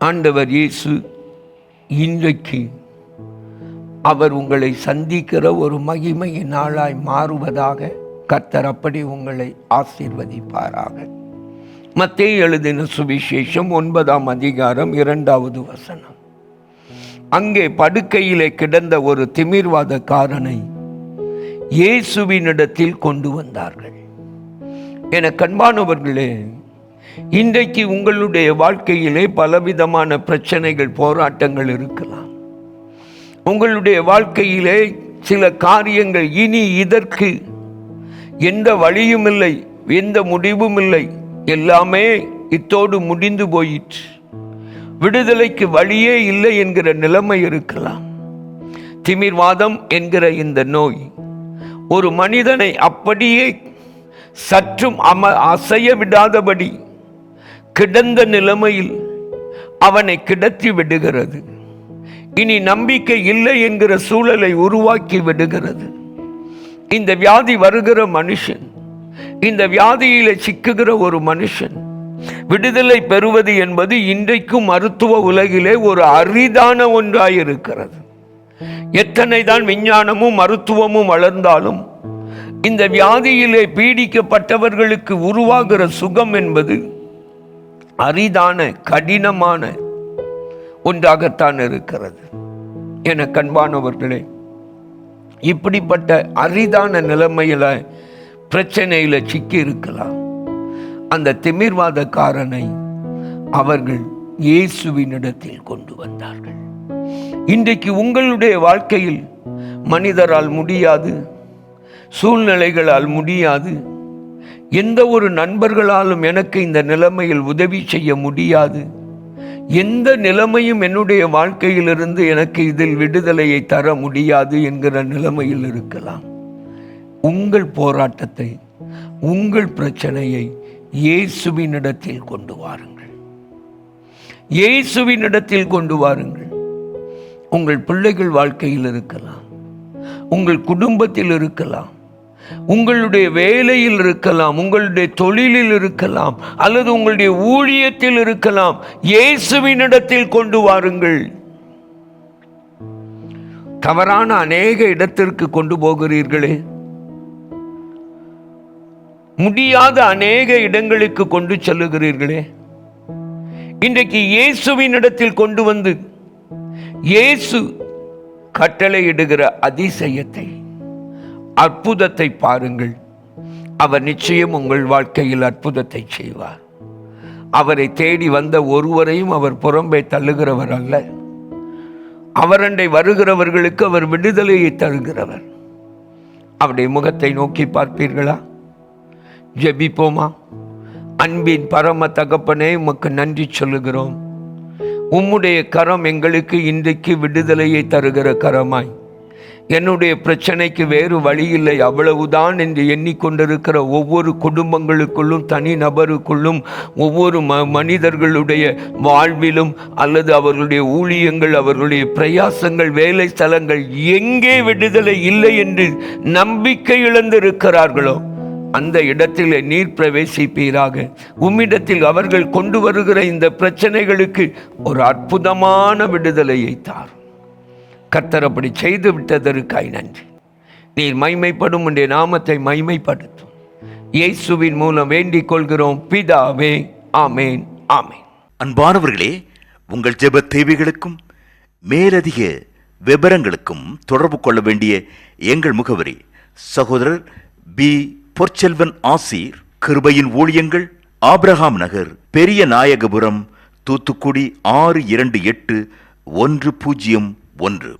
ஆண்டவர் இயேசு இன்றைக்கு அவர் உங்களை சந்திக்கிற ஒரு மகிமையின் நாளாய் மாறுவதாக கர்த்தர் அப்படி உங்களை ஆசீர்வதிப்பாராக. மத்திய எழுதின சுவிசேஷம் ஒன்பதாம் அதிகாரம் இரண்டாவது வசனம். அங்கே படுக்கையிலே கிடந்த ஒரு திமிர்வாதக்காரனை இயேசுவினிடத்தில் கொண்டு வந்தார்கள். என கண்பானவர்களே இன்றைக்கு உங்களுடைய வாழ்க்கையிலே பலவிதமான பிரச்சனைகள் போராட்டங்கள் இருக்கலாம். உங்களுடைய வாழ்க்கையிலே சில காரியங்கள் இனி இதற்கு எந்த வழியும் இல்லை எந்த முடிவும் இல்லை. எல்லாமே இத்தோடு முடிந்து போயிற்று. விடுதலைக்கு வழியே இல்லை என்கிற நிலைமை இருக்கலாம். திமிர்வாதம் என்கிற இந்த நோய். ஒரு மனிதனை அப்படியே சற்றும் அம அசைய விடாதபடி கிடந்த நிலைமையில் அவனை கிடத்தி விடுகிறது. இனி நம்பிக்கை இல்லை என்கிற சூழலை உருவாக்கி விடுகிறது. இந்த வியாதி வருகிற மனுஷன் இந்த வியாதியில சிக்குகிற ஒரு மனுஷன் விடுதலை பெறுவது என்பது இன்றைக்கும் மருத்துவ உலகிலே ஒரு அரிதான ஒன்றாயிருக்கிறது. எத்தனை தான் விஞ்ஞானமும் மருத்துவமும் வளர்ந்தாலும் இந்த வியாதியிலே பீடிக்கப்பட்டவர்களுக்கு உருவாகிற சுகம் என்பது அரிதான கடினமான ஒன்றாகத்தான் இருக்கிறது. என கண்பானவர்களே இப்படிப்பட்ட அரிதான நிலைமையில பிரச்சனையில் சிக்கி இருக்கலாம். அந்த திமிர்வாதக்காரனை அவர்கள் இயேசுவினிடத்தில் கொண்டு வந்தார்கள். இன்றைக்கு உங்களுடைய வாழ்க்கையில் மனிதரால் முடியாது சூழ்நிலைகளால் முடியாது எந்த ஒரு நண்பர்களாலும் எனக்கு இந்த நிலைமையில் உதவி செய்ய முடியாது. எந்த நிலைமையும் என்னுடைய வாழ்க்கையிலிருந்து எனக்கு இதில் விடுதலையை தர முடியாது என்கிற நிலைமையில் இருக்கலாம். உங்கள் போராட்டத்தை உங்கள் பிரச்சனையை இயேசுவினிடத்தில் கொண்டு வாருங்கள். இயேசுவினிடத்தில் கொண்டு வாருங்கள். உங்கள் பிள்ளைகள் வாழ்க்கையில் இருக்கலாம். உங்கள் குடும்பத்தில் இருக்கலாம். உங்களுடைய வேலையில் இருக்கலாம் உங்களுடைய தொழிலில் இருக்கலாம் அல்லது உங்களுடைய ஊழியத்தில் இருக்கலாம் இயேசுவினிடத்தில் கொண்டு வாருங்கள். தவறான அநேக இடத்திற்கு கொண்டு போகிறீர்களே. முடியாத அநேக இடங்களுக்கு கொண்டு செல்லுகிறீர்களே. இன்றைக்கு இயேசுவின் இடத்தில் கொண்டு வந்து இயேசு கட்டளையிடுகிற அதிசயத்தை அற்புதத்தை பாருங்கள். அவர் நிச்சயம் உங்கள் வாழ்க்கையில் அற்புதத்தை செய்வார். அவரை தேடி வந்த ஒருவரையும் அவர் புறம்பே தள்ளுகிறவர் அல்ல. அவரண்டை வருகிறவர்களுக்கு அவர் விடுதலையை தருகிறவர். அவருடைய முகத்தை நோக்கி பார்ப்பீர்களா? ஜெபிப்போமா? அன்பின் பரம தகப்பனே உமக்கு நன்றி சொல்லுகிறோம். உம்முடைய கரம் எங்களுக்கு இன்றைக்கு விடுதலையை தருகிற கரமாய். என்னுடைய பிரச்சனைக்கு வேறு வழி இல்லை. அவ்வளவுதான் என்று எண்ணிக்கொண்டிருக்கிற ஒவ்வொரு குடும்பங்களுக்குள்ளும் தனி நபருக்குள்ளும் ஒவ்வொரு ம மனிதர்களுடைய வாழ்விலும் அல்லது அவர்களுடைய ஊழியங்கள் அவர்களுடைய பிரயாசங்கள் வேலை ஸ்தலங்கள் எங்கே விடுதலை இல்லை என்று நம்பிக்கை இழந்திருக்கிறார்களோ அந்த இடத்தில் நீர் பிரவேசிப்பீராக. உம்மிடத்தில் அவர்கள் கொண்டு வருகிற இந்த பிரச்சனைகளுக்கு ஒரு அற்புதமான விடுதலையை தார் கர்த்தர் அப்படி செய்து விட்டதற்காய் நன்றி. நீர் மைமைப்படும் உடைய நாமத்தை மைமைப்படுத்தும் இயேசுவின் மூலம் வேண்டிக் கொள்கிறோம். பிதாவே ஆமேன் ஆமேன். அன்பானவர்களே உங்கள் ஜெப தேவைகளுக்கும் மேலதிக விவரங்களுக்கும் தொடர்பு கொள்ள வேண்டிய எங்கள் முகவரி சகோதரர் பி. பொற்செல்வன் ஆசீர் கிருபையின் ஊழியங்கள் ஆப்ரஹாம் நகர் பெரிய நாயகபுரம் தூத்துக்குடி ஆறு இரண்டு எட்டு ஒன்று பூஜ்ஜியம் ஒன்று.